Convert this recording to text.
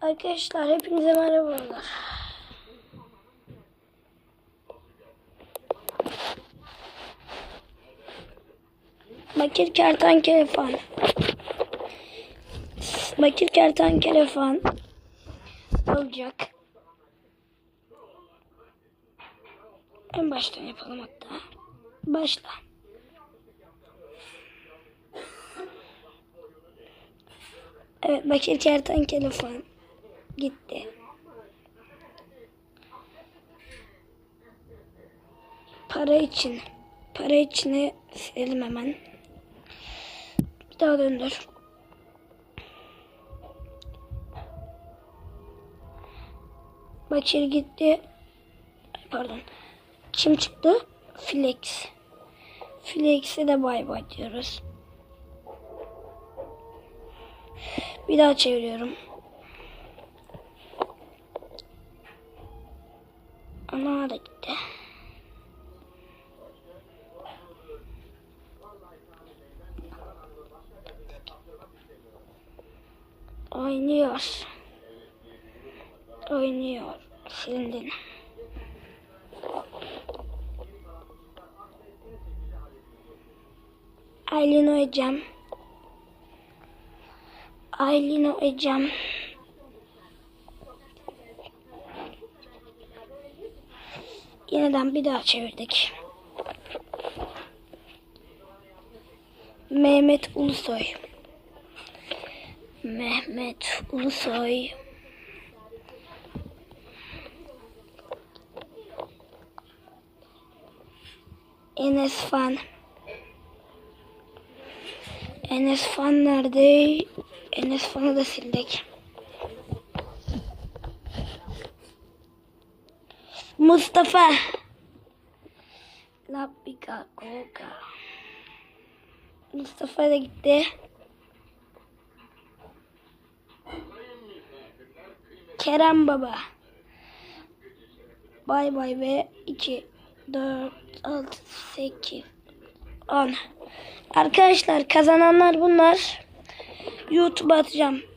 Arkadaşlar hepinize merhabalar. Bakir kertenkele fan. Bakir kertenkele fan olacak. En baştan yapalım hatta. Başla. Evet Bakir kertenkele fan gitti. Para için. Para içine silelim hemen. Bir daha döndür. Bakir gitti. Pardon. Kim çıktı? Flex. Flex'e de bay bay diyoruz. Bir daha çeviriyorum. Ana da gitti. Oynuyor. Oynuyor. Silindin. Aylin Hocam. Aylin Hocam. Yeniden bir daha çevirdik. Mehmet Ulusoy. Mehmet Ulusoy. Enes Fan. Enes Fan nerede? Enes Fan'ı da sildik. Mustafa. Lapika Koka. Mustafa da gitti. Kerem Baba. Bay bay ve 2, 4, 6, 8, 10. Arkadaşlar kazananlar bunlar. YouTube'a atacağım.